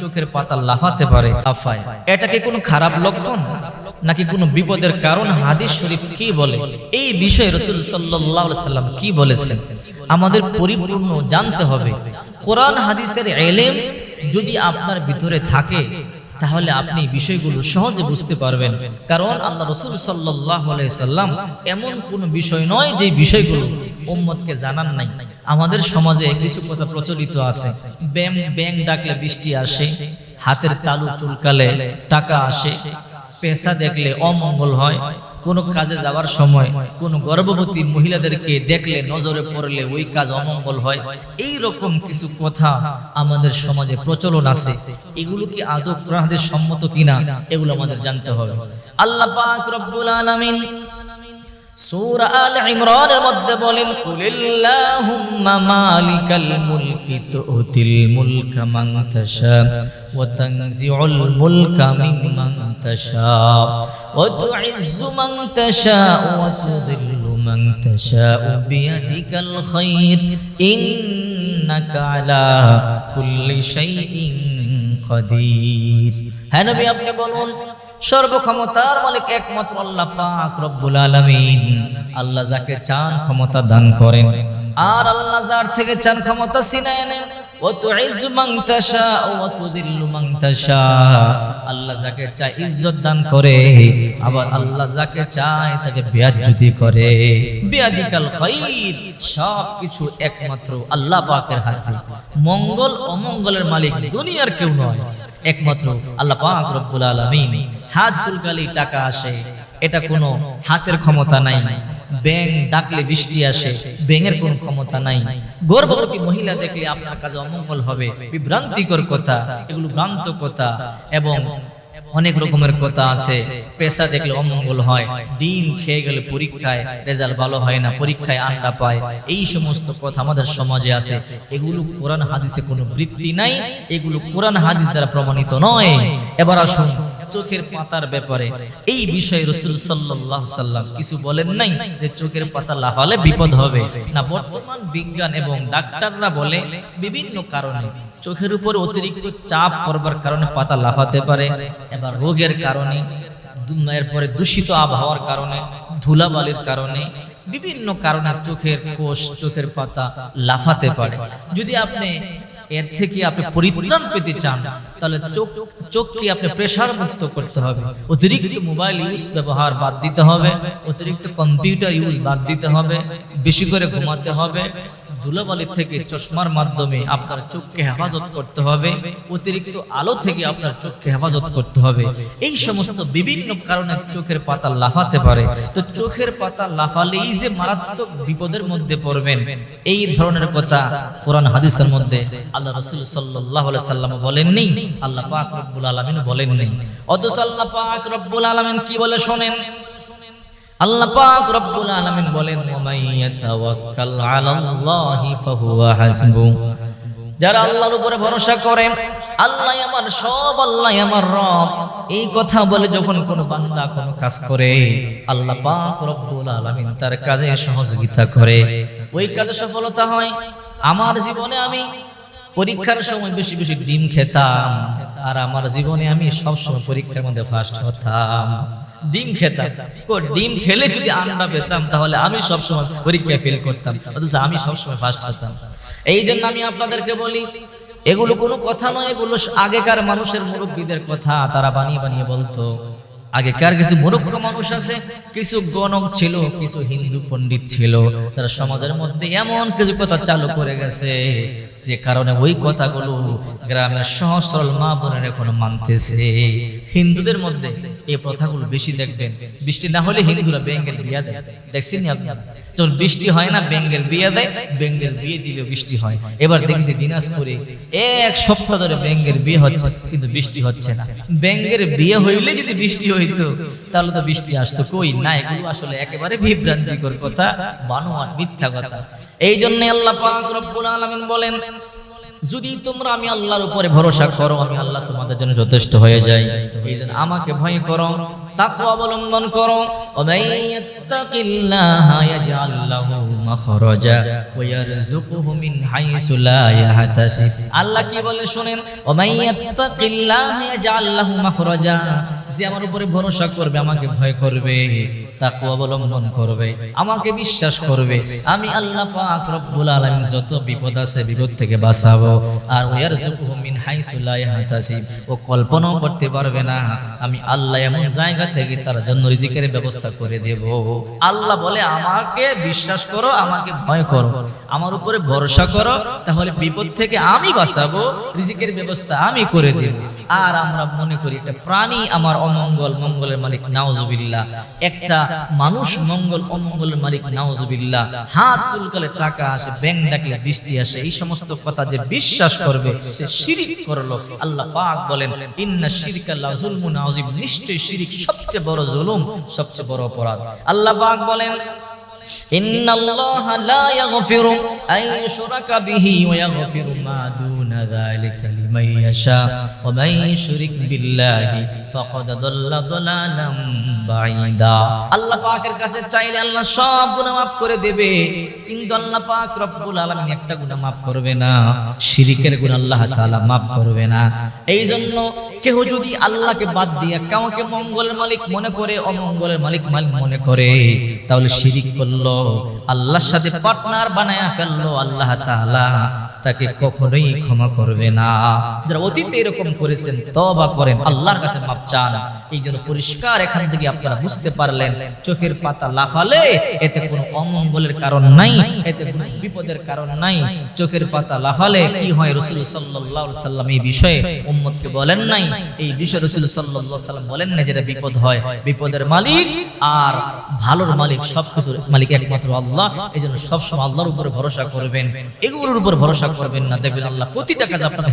চোখের পাতা লাফাতে পারে, লাফায়। এটা কি কোনো খারাপ লক্ষণ? নাকি কোনো বিপদের কারণ? হাদিস শরীফ কি বলে? এই বিষয়ে রসুল সাল্লাহ সাল্লাম কি বলেছেন? আমাদের পরিপূর্ণ জানতে হবে। কোরআন, হাদিসের এলেম যদি আপনার ভিতরে থাকে, তাহলে আপনি বিষয়গুলো সহজে বুঝতে পারবেন। কারণ আল্লাহ রসুল সাল্লাহ সাল্লাম এমন কোন বিষয় নয় যে বিষয়গুলো উম্মতকে জানান নাই। আমাদের সমাজে কিছু কথা প্রচলিত আছে। ব্যাং ব্যাং ডাকলে বৃষ্টি আসে হাতের তালু চুলকালে টাকা আসে। পেশা দেখলে অমঙ্গল হয়। কোনো কাজে যাওয়ার সময় কোনো গর্ভবতী মহিলাদেরকে দেখলে নজরে পড়লে ওই কাজ অমঙ্গল হয়। এই রকম কিছু কথা আমাদের সমাজে প্রচলন আছে। এগুলো কি আদৌ সম্মত কিনা? এগুলো আমাদের জানতে হবে। আল্লাহ পাক রব্বুল আলামিন সূরা আল ইমরানের মধ্যে বলেন, কুলিল্লাহুম্মা মালিকাল মুলকি তুতিল মুলকা মান তাশা ওয়া তানজিউল মুলকা মিম্মান তাশা ওয়া তুইজ্জু মান তাশা ওয়া তুযিল্লু মান তাশা বিয়াদিকাল খায়র ইন্নাকা আলা কুল্লি শাইইন কাদির হ্যাঁ নবী, আপনি বলুন সর্বক্ষমতার মালিক একমাত্র আল্লাহ পাক রব্বুল আলামিন। আল্লাহ যাকে চান ক্ষমতা দান করেন। আর আল্লাহ যার থেকে চান ক্ষমতা ছিনায় নেন। ও তুইজ্জু মান তাশা ওয়া তুযিল্লু মান তাশা। আল্লাহ যাকে চায় ইজ্জত দান করে, আবার আল্লাহ যাকে চায় তাকে বেয়াজ্জতি করে। বিয়াদিকাল খাইর সব কিছু একমাত্র আল্লাহ পাকের হাতে। মঙ্গল অমঙ্গলের মালিক দুনিয়ার কেউ নয়, একমাত্র আল্লাহ পাক রব্বুল আলামিন। হাত চুলকালেই টাকা আসে, এটা কোনো হাতের ক্ষমতা নাই। ব্যাং ডাকলে বৃষ্টি আসে, ব্যাঙের কোনো ক্ষমতা নাই। গর্ভবতী মহিলা দেখলে আপনার কাছে অমঙ্গল হবে, বিভ্রান্তিকর কথা, এগুলো ভ্রান্ত কথা এবং অনেক রকমের কথা আছে। পেশা দেখলে অমঙ্গল হয়, ডিম খেয়ে গেলে পরীক্ষায় রেজাল্ট ভালো হয় না, পরীক্ষায় আন্ডা পায়। এই সমস্ত কথা আমাদের সমাজে আছে। এগুলো কোরআন হাদিসে কোনো বৃত্তি নাই, এগুলো কোরআন হাদিস দ্বারা প্রমাণিত নয়। এবার আসুন চোখের পাতার ব্যাপারে। এই বিষয়ে রসুল সাল্লাহ সাল্লাম কিছু বলেন নাই যে চোখের পাতা লাফালে বিপদ হবে। না, বর্তমান বিজ্ঞান এবং ডাক্তাররা বলে, বিভিন্ন কারণে চোখের উপর অতিরিক্ত চাপ পড়বার কারণে পাতা লাফাতে পারে। এবার রোগের কারণে এরপরে দূষিত আবহাওয়ার কারণে, ধুলাবালির কারণে বিভিন্ন কারণে চোখের কোষ, চোখের পাতা লাফাতে পারে। যদি আপনি এর থেকে আপনি পরিত্রাণ পেতে চান, তাহলে চোখ চোখকে আপনি প্রেশার মুক্ত করতে হবে। অতিরিক্ত মোবাইল ইউজ ব্যবহার বাদ দিতে হবে, অতিরিক্ত কম্পিউটার ইউজ বাদ দিতে হবে, বেশি করে ঘুমাতে হবে ধুলাবালি থেকে চশমার মাধ্যমে আপনার চোখকে হেফাজত করতে হবে, অতিরিক্ত আলো থেকে আপনার চোখকে হেফাজত করতে হবে। এই সমস্ত বিভিন্ন কারণে চোখের পাতা লাফাতে পারে। তো চোখের পাতা লাফালেই যে মারাত্মক বিপদের মধ্যে পড়বেন, এই ধরনের কথা কোরআন হাদিসের মধ্যে আল্লাহ রসুল সাল্লাহ সাল্লাম বলেননি, আল্লাহ পাক রব্বুল আলমিন বলেননি। অথচ আল্লাহ পাক রব্বুল আলমিন কি বলে শোনেন? আল্লাহ পাক রব্বুল আলামিন বলেন ওয়ামাইয়াতাওয়াক্কাল আলাল্লাহি ফাহুয়া হাসবু। যারা আল্লাহর উপরে ভরসা করে, আল্লাহ আমার সব, আল্লাহ আমার রব। এই কথা বলে যখন কোনো বান্দা কোনো কাজ করে, আল্লাহ পাক রব্বুল আলামিন তার কাজে সহযোগিতা করে। ওই কাজে সফলতা হয়। আমার জীবনে আমি পরীক্ষার সময় বেশি বেশি ডিম খেতাম, আর আমার জীবনে আমি সবসময় পরীক্ষার মধ্যে ফার্স্ট হতাম। ডিম খেতাম। ও ডিম খেলে যদি আন্ডা পেতাম, তাহলে আমি সবসময় পরীক্ষায় ফেল করতাম। অথচ আমি সবসময় ফার্স্ট হতাম। এই জন্য আমি আপনাদেরকে বলি, এগুলো কোনো কথা নয়, এগুলো আগেকার মানুষের মুরব্বীদের কথা, তারা বানিয়ে বানিয়ে বলতো। আগেকার কিছু মূর্খ মানুষ আছে, কিছু গণক ছিল, কিছু হিন্দু পণ্ডিত ছিল, তারা সমাজের মধ্যে এমন কিছু কথা চালু করে গেছে, যে কারণে ওই কথাগুলো গ্রামের সহজ সরল মা বোনের এখনও মানতেছে। হিন্দুদের মধ্যে এই প্রথাগুলো বেশি দেখবেন। বৃষ্টি না হলে হিন্দুরা বেঙ্গের বিয়া দেয়। দেখছেন আপনারা যখন বৃষ্টি হয় না বেঙ্গের বিয়ে দেয় বেঙ্গের বিয়ে দিলেও বৃষ্টি হয়। এবার দেখেছি দিনাজপুরে এক সপ্তাহ ধরে বেঙ্গের বিয়ে হচ্ছে, কিন্তু বৃষ্টি হচ্ছে না। বেঙ্গের বিয়ে হইলে যদি বৃষ্টি হইতো, তাহলে তো বৃষ্টি আসতো কই? না, এগুলো আসলে একেবারে বিভ্রান্তিকর কথা বানোয়ার মিথ্যা কথা। এই জন্য আল্লাহ পাক রব্বুল আলামিন বলেন, যদি তোমরা আমি আল্লাহর উপরে ভরসা করো, আমি আল্লাহ তোমাদের জন্য যথেষ্ট হয়ে যাই। এই জন্য আমাকে ভয় করো, তাকওয়া অবলম্বন করো। আল্লাহ কি বলে শুনেন? যে আমার উপরে ভরসা করবে আমাকে ভয় করবে। তাকওয়া অবলম্বন করবে, আমাকে বিশ্বাস করবে, আমি আল্লাহ পাক রব্বুল আলামিন যত বিপদ আছে বিপদ থেকে বাঁচাবো। আর ইয়ারযুকুহু মিন হাইসু লা ও কল্পনাও করতে পারবে না, আমি আল্লাহ এমন জায়গা থেকে তার জন্য রিজিকের ব্যবস্থা করে দেব। আল্লাহ বলে, আমাকে বিশ্বাস করো, আমাকে ভয় করো, আমার উপরে ভরসা করো, তাহলে বিপদ থেকে আমি বাঁচাবো, রিজিকের ব্যবস্থা আমি করে দেব। আর আমরা মনে করি, একটা প্রাণী আমার অমঙ্গল, মঙ্গলের মালিক, নাউজুবিল্লাহ, একটা মানুষ মঙ্গল অমঙ্গলের মালিক নাউজুবিল্লাহ হাত চুলকালে টাকা আসে ব্যাংক ডাকলে বৃষ্টি আসে এই সমস্ত কথা যে বিশ্বাস করবে সে শিরিক করলো আল্লাহ পাক বলেন ইন্না শিরকা লা যুলমুন আযীম নিশ্চয় শিরিক সবচেয়ে বড় জুলুম সবচেয়ে বড় অপরাধ আল্লাহ পাক বলেন إن الله لا يغفر أن يشرك به ويغفر ما دون ذلك لمن يشاء ومن يشرك بالله ফাকাদ দাল্লা দালালাম বাঈদা। আল্লাহ পাকের কাছে চাইলে আল্লাহ সব গুনাহ maaf করে দেবে, কিন্তু আল্লাহ পাক রব্বুল আলামিন একটা গুনাহ maaf করবে না, শিরিকের গুনাহ আল্লাহ তাআলা maaf করবে না। এই জন্য কেউ যদি আল্লাহকে বাদ দিয়ে কাউকে মঙ্গলের মালিক মনে করে, অমঙ্গলের মালিক মালিক মনে করে, তাহলে শিরিক করল, আল্লাহর সাথে পার্টনার বানায়া ফেলল আল্লাহ তাআলা। তাকে কখনোই ক্ষমা করবে না। যারা অতীতে এরকম করেছেন তবা করেন, আল্লাহর কাছে মাপ চান। এই জন্য পরিষ্কার এখান থেকে আপনারা বুঝতে পারলেন, চোখের পাতা লাফালে, এতে কোনো অমঙ্গলের কারণ নাই, এতে কোনো বিপদের কারণ নাই। চোখের পাতা লাফালে, কি হয় রসুল সাল্লাহ সাল্লাম এই বিষয়ে উম্মতকে বলেন নাই? এই বিষয়ে রসুল সাল্লাহ সাল্লাম বলেন না যেটা বিপদ হয়। বিপদের মালিক আর ভালোর মালিক সবকিছুর মালিক একমাত্র আল্লাহ। এই জন্য সবসময় আল্লাহর উপরে ভরসা করবেন। এগুলোর উপর ভরসা করবেন না দেখবেন আল্লাহ প্রতিটা কাজ আপনার